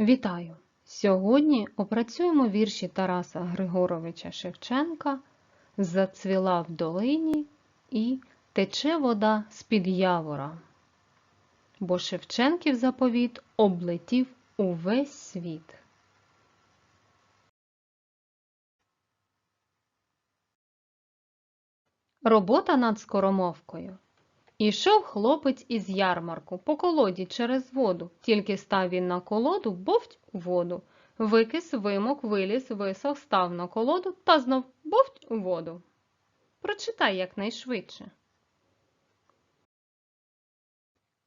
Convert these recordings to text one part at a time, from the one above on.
Вітаю! Сьогодні опрацюємо вірші Тараса Григоровича Шевченка Зацвіла в долині і Тече вода з-під явора. Бо Шевченків заповіт облетів увесь світ. Робота над скоромовкою. Ішов хлопець із ярмарку по колоді через воду. Тільки став він на колоду, бовть у воду. Викис, вимок, виліз, висох, став на колоду та знов бовть у воду. Прочитай якнайшвидше.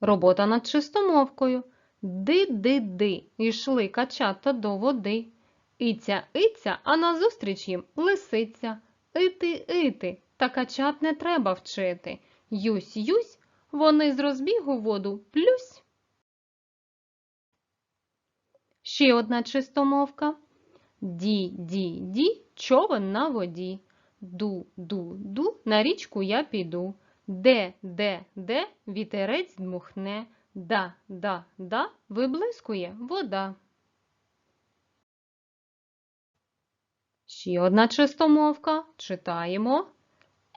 Робота над чистомовкою. Ди-ди-ди, ішли качата до води. Іця, іця, а назустріч їм лисиця. Ити, ити, та качат не треба вчити. Юсь, юсь, вони з розбігу воду плюсь. Ще одна чистомовка. Ді, ді, ді, човен на воді. Ду, ду, ду, на річку я піду. Де, де, де, вітерець дмухне. Да, да, да, виблискує вода. Ще одна чистомовка. Читаємо.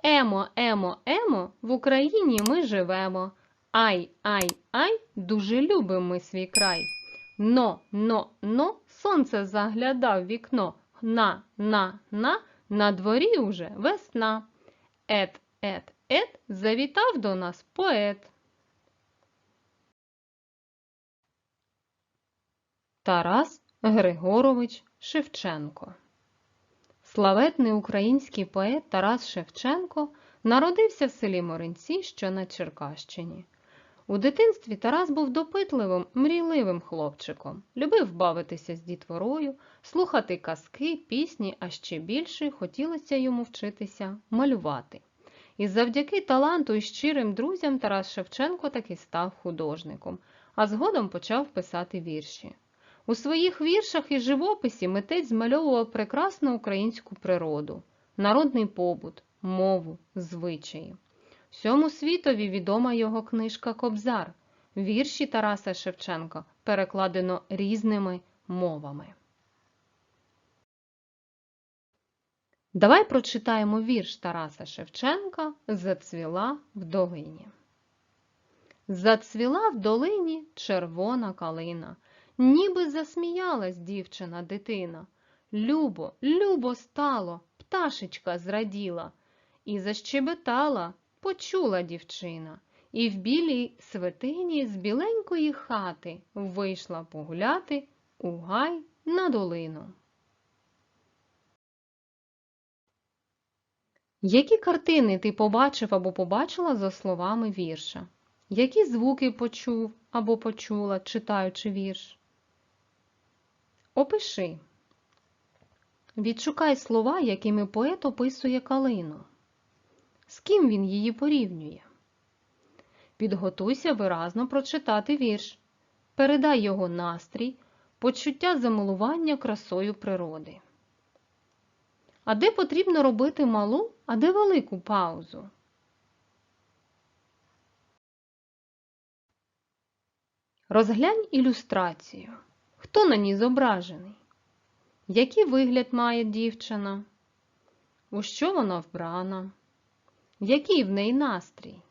Емо, емо, емо, в Україні ми живемо. Ай, ай, ай, дуже любимо ми свій край. Но, но, но, сонце заглядав в вікно. На, на, на, на дворі уже весна. Ет, ет, ет, завітав до нас поет. Тарас Григорович Шевченко Славетний український поет Тарас Шевченко народився в селі Моринці, що на Черкащині. У дитинстві Тарас був допитливим, мрійливим хлопчиком, любив бавитися з дітворою, слухати казки, пісні, а ще більше хотілося йому вчитися малювати. І завдяки таланту і щирим друзям Тарас Шевченко таки став художником, а згодом почав писати вірші. У своїх віршах і живописі митець змальовував прекрасну українську природу, народний побут, мову, звичаї. Всьому світові відома його книжка Кобзар. Вірші Тараса Шевченка перекладено різними мовами. Давай прочитаємо вірш Тараса Шевченка Зацвіла в долині. Зацвіла в долині червона калина. Ніби засміялась дівчина дитина. Любо, любо стало, пташечка зраділа, і защебетала, почула дівчина, і в білій святині з біленької хати вийшла погуляти у гай на долину. Які картини ти побачив або побачила за словами вірша? Які звуки почув або почула, читаючи вірш? Опиши. Відшукай слова, якими поет описує калину. З ким він її порівнює? Підготуйся виразно прочитати вірш. Передай його настрій, почуття замилування красою природи. А де потрібно робити малу, а де велику паузу? Розглянь ілюстрацію. Хто на ній зображений? Який вигляд має дівчина? У що вона вбрана? Який в неї настрій?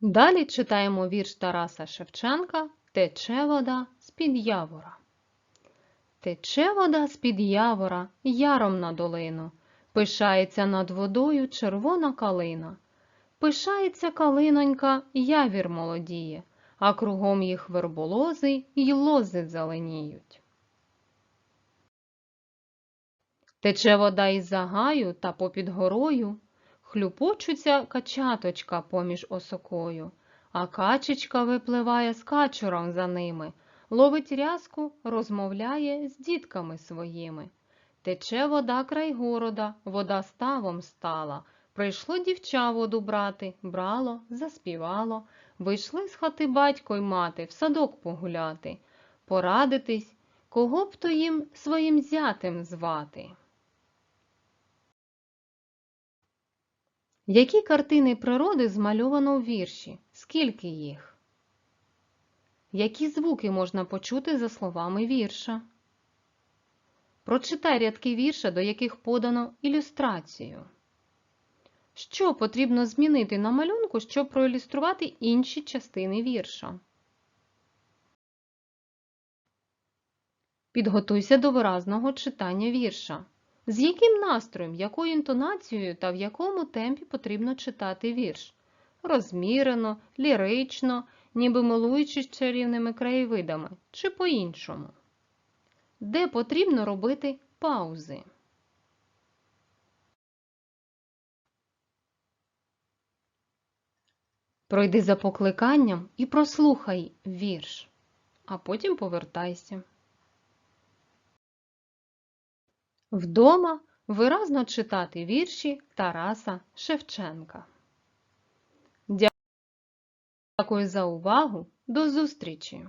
Далі читаємо вірш Тараса Шевченка Тече вода з-під явора. Тече вода з-під явора яром на долину, пишається над водою червона калина. Пишається калинонька, явір молодіє а кругом їх верболози й лози зеленіють. Тече вода із загаю та попід горою, хлюпочуться качаточка поміж осокою, а качечка випливає з качуром за ними, ловить рязку, розмовляє з дітками своїми. Тече вода край города, вода ставом стала. Прийшло дівча воду брати, брало, заспівало, Вийшли з хати батько й мати в садок погуляти, порадитись, кого б то їм своїм зятем звати. Які картини природи змальовано у вірші? Скільки їх? які звуки можна почути за словами вірша. Прочитай рядки вірша, до яких подано ілюстрацію. Що потрібно змінити на малюнку, щоб проілюструвати інші частини вірша? Підготуйся до виразного читання вірша. З яким настроєм, якою інтонацією та в якому темпі потрібно читати вірш? Розмірено, лірично, ніби милуючись чарівними краєвидами, чи по-іншому? Де потрібно робити паузи? Пройди за покликанням і прослухай вірш, а потім повертайся. Вдома виразно читати вірші Тараса Шевченка. Дякую за увагу. До зустрічі!